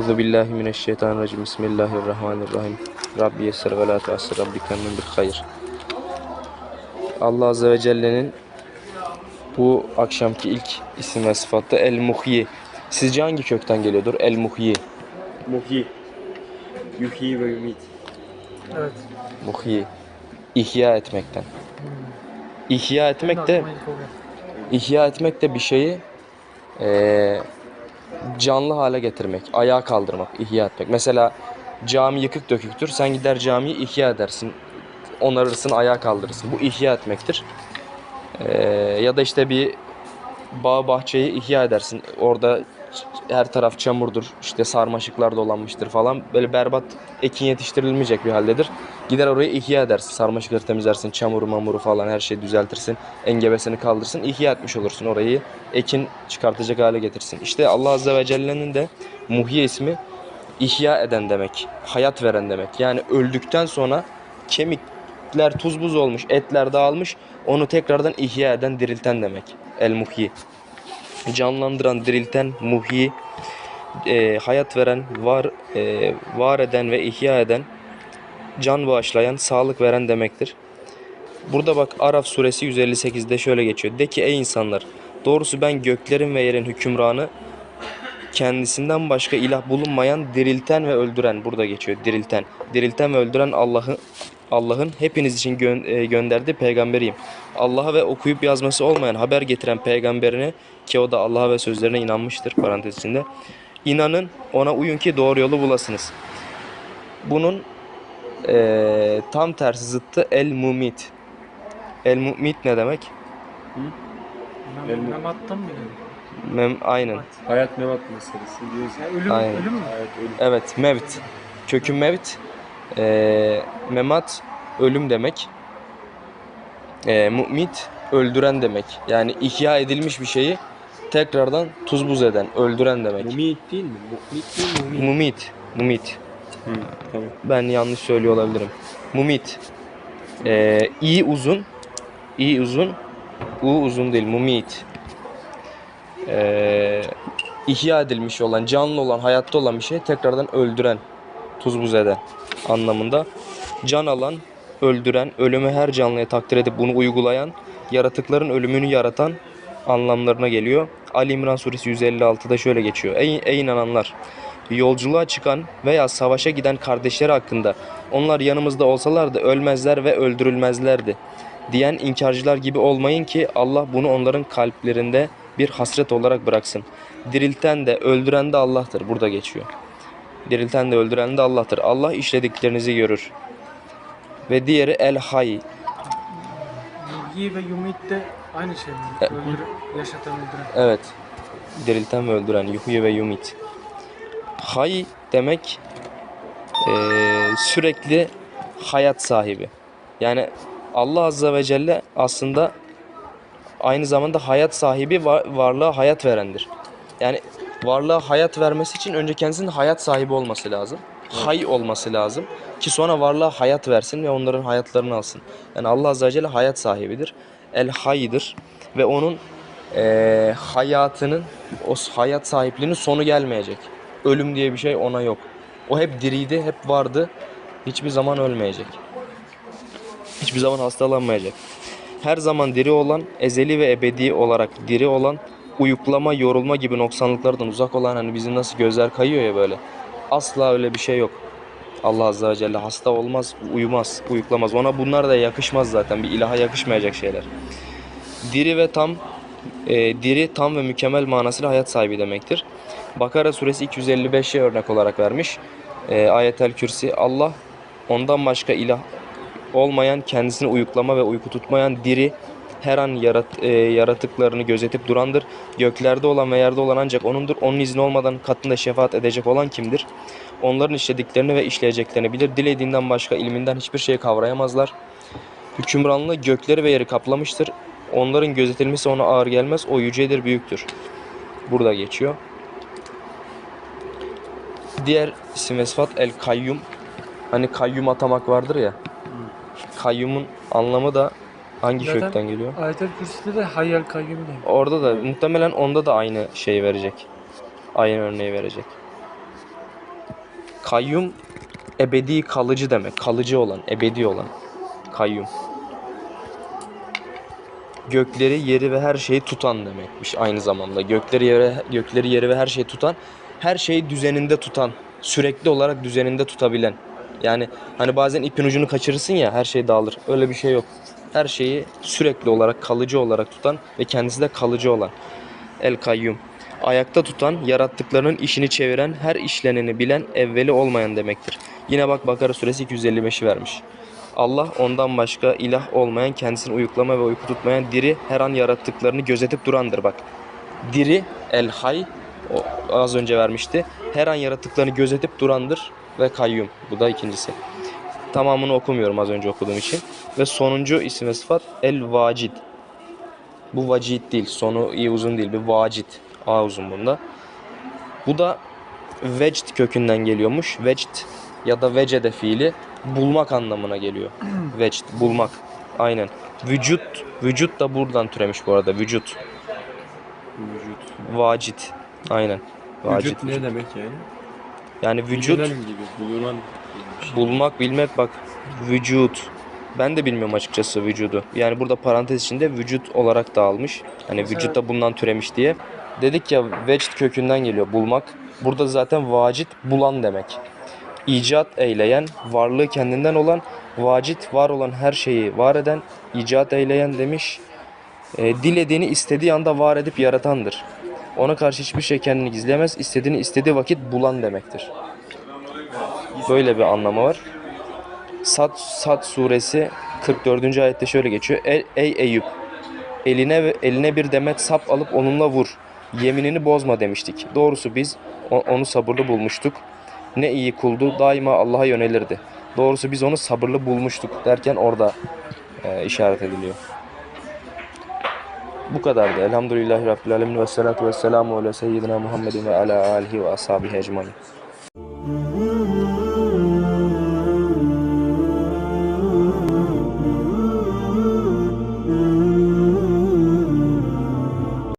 Euzu billahi mineşşeytanirracim. Bismillahirrahmanirrahim. Rabbi yessir ve la tuassir. Rabbi kemmin bil hayır. Allah Azze ve Celle'nin bu akşamki ilk isim ve sıfatı El Muhyi. Sizce hangi kökten geliyordur? El Muhyi. Muhyi. Yuhyi ve yumit. Evet. Muhyi. İhya etmekten. İhya etmek de. İhya etmek de bir şeyi eee, canlı hale getirmek, ayağa kaldırmak, ihya etmek. Mesela cami yıkık döküktür. Sen gider camiyi ihya edersin, onarırsın, ayağa kaldırırsın. Bu ihya etmektir. Eee, ya da işte bir bağ bahçeyi ihya edersin. Orada her taraf çamurdur, işte sarmaşıklar dolanmıştır falan. Böyle berbat ekin yetiştirilmeyecek bir haldedir. Gider orayı ihya edersin. Sarmaşıkları temizlersin, çamuru mamuru falan her şeyi düzeltirsin. Engebesini kaldırsın, ihya etmiş olursun orayı. Ekin çıkartacak hale getirsin. İşte Allah Azze ve Celle'nin de Muhyi ismi ihya eden demek. Hayat veren demek. Yani öldükten sonra kemikler tuz buz olmuş, etler dağılmış. Onu tekrardan ihya eden, dirilten demek. El Muhyi canlandıran, dirilten, muhyi, e, hayat veren, var e, var eden ve ihya eden, can bağışlayan, sağlık veren demektir. Burada bak Araf suresi 158'de şöyle geçiyor. De ki ey insanlar doğrusu ben göklerin ve yerin hükümranı kendisinden başka ilah bulunmayan dirilten ve öldüren burada geçiyor dirilten. Dirilten ve öldüren Allah'ın Allah'ın hepiniz için gö- e, gönderdiği peygamberiyim. Allah'a ve okuyup yazması olmayan haber getiren peygamberine ki o da Allah'a ve sözlerine inanmıştır parantez içinde. İnanın ona uyun ki doğru yolu bulasınız. Bunun e, tam tersi zıttı el mumit. El mumit ne demek? Elma. Memat'tan mı geldi? Mem aynen. Hayat memat meselesi diyoruz. Ya ölüm, Aynen. ölüm mü? Hayat ölüm. Evet, mevt. Kökü mevt. Ee, memat ölüm demek. Ee, mumit öldüren demek. Yani ihya edilmiş bir şeyi tekrardan tuz buz eden, öldüren demek. Mumit değil mi? Mumit değil mi? Mumit. Mumit. Mumit. Hı, tamam. Ben yanlış söylüyor olabilirim. Mumit. Ee, i uzun. i uzun. U uzun değil. Mumit. Ee, ihya edilmiş olan, canlı olan, hayatta olan bir şeyi tekrardan öldüren, tuz buz eden anlamında. Can alan, öldüren, ölümü her canlıya takdir edip bunu uygulayan, yaratıkların ölümünü yaratan anlamlarına geliyor. Ali İmran suresi 156'da şöyle geçiyor. Ey, ey inananlar! Yolculuğa çıkan veya savaşa giden kardeşleri hakkında onlar yanımızda olsalardı ölmezler ve öldürülmezlerdi diyen inkarcılar gibi olmayın ki Allah bunu onların kalplerinde bir hasret olarak bıraksın. Dirilten de öldüren de Allah'tır. Burada geçiyor. Dirilten de öldüren de Allah'tır. Allah işlediklerinizi görür. Ve diğeri El Hay. Yuhyi ve Yumit de aynı şey mi? E, Öldür, yaşatan öldüren. Evet. Dirilten ve öldüren. Yuhyi ve Yumit. Hay demek eee, sürekli hayat sahibi. Yani Allah Azze ve Celle aslında aynı zamanda hayat sahibi var, varlığa hayat verendir. Yani varlığa hayat vermesi için önce kendisinin hayat sahibi olması lazım. Hay olması lazım ki sonra varlığa hayat versin ve onların hayatlarını alsın. Yani Allah Azze ve Celle hayat sahibidir. El Hay'dır ve onun eee, hayatının, o hayat sahipliğinin sonu gelmeyecek. Ölüm diye bir şey ona yok. O hep diriydi, hep vardı. Hiçbir zaman ölmeyecek. Hiçbir zaman hastalanmayacak. Her zaman diri olan, ezeli ve ebedi olarak diri olan, uyuklama, yorulma gibi noksanlıklardan uzak olan hani bizim nasıl gözler kayıyor ya böyle. Asla öyle bir şey yok. Allah Azze ve Celle hasta olmaz, uyumaz, uyuklamaz. Ona bunlar da yakışmaz zaten. Bir ilaha yakışmayacak şeyler. Diri ve tam, e, diri, tam ve mükemmel manasıyla hayat sahibi demektir. Bakara suresi 255'e örnek olarak vermiş. E, Ayetel Kürsi Allah ondan başka ilah olmayan, kendisini uyuklama ve uyku tutmayan diri, her an yarat, e, yaratıklarını gözetip durandır. Göklerde olan ve yerde olan ancak O'nundur. Onun izni olmadan katında şefaat edecek olan kimdir? Onların işlediklerini ve işleyeceklerini bilir. Dilediğinden başka ilminden hiçbir şey kavrayamazlar. Hükümranlığı gökleri ve yeri kaplamıştır. Onların gözetilmesi ona ağır gelmez. O yücedir, büyüktür. Burada geçiyor. Diğer isim ve sıfat El Kayyum. Hani kayyum atamak vardır ya. Kayyumun anlamı da hangi Zaten- kökten geliyor? Ayetel Kürsi'de de Hayyel Kayyum diyor. Orada da muhtemelen onda da aynı şeyi verecek. Aynı örneği verecek. Kayyum ebedi kalıcı demek. Kalıcı olan, ebedi olan. Kayyum. Gökleri, yeri ve her şeyi tutan demekmiş aynı zamanda. Gökleri, yeri, gökleri, yeri ve her şeyi tutan, her şeyi düzeninde tutan, sürekli olarak düzeninde tutabilen. Yani hani bazen ipin ucunu kaçırırsın ya her şey dağılır. Öyle bir şey yok. Her şeyi sürekli olarak, kalıcı olarak tutan ve kendisi de kalıcı olan. El Kayyum. Ayakta tutan, yarattıklarının işini çeviren, her işleneni bilen, evveli olmayan demektir. Yine bak Bakara suresi 255'i vermiş. Allah ondan başka ilah olmayan, kendisini uyuklama ve uyku tutmayan, diri, her an yarattıklarını gözetip durandır bak. Diri, el hay, az önce vermişti. Her an yarattıklarını gözetip durandır ve kayyum. Bu da ikincisi. Tamamını okumuyorum az önce okuduğum için. Ve sonuncu isim ve sıfat el vacid. Bu vacid değil. Sonu iyi uzun değil. Bir vacid. A uzun bunda. Bu da vecd kökünden geliyormuş. Vecd ya da vecede fiili bulmak anlamına geliyor. Vecd, bulmak. Aynen. Vücut, vücut da buradan türemiş bu arada. Vücut. Vücut. Vacid. Aynen. Vacid. Vücut ne demek yani? Yani vücut Bilinen gibi, bulunan bir şey. bulmak, bilmek bak. Vücut. Ben de bilmiyorum açıkçası vücudu. Yani burada parantez içinde vücut olarak dağılmış. Hani Mesela- vücutta bulunan türemiş diye. Dedik ya vecd kökünden geliyor bulmak. Burada zaten vacit bulan demek. İcat eyleyen, varlığı kendinden olan, vacit var olan her şeyi var eden, icat eyleyen demiş. E, dilediğini istediği anda var edip yaratandır. Ona karşı hiçbir şey kendini gizleyemez. İstediğini istediği vakit bulan demektir. Böyle bir anlamı var. Sad, Sad suresi 44. ayette şöyle geçiyor. Ey, ey Eyüp eline eline bir demet sap alıp onunla vur. Yeminini bozma demiştik. Doğrusu biz onu sabırlı bulmuştuk. Ne iyi kuldu daima Allah'a yönelirdi. Doğrusu biz onu sabırlı bulmuştuk derken orada e, işaret ediliyor. Bu kadardı. Elhamdülillahi Rabbil Alemin ve salatu ve selamu ala seyyidina Muhammedin ve ala alihi ve ashabihi ecmain.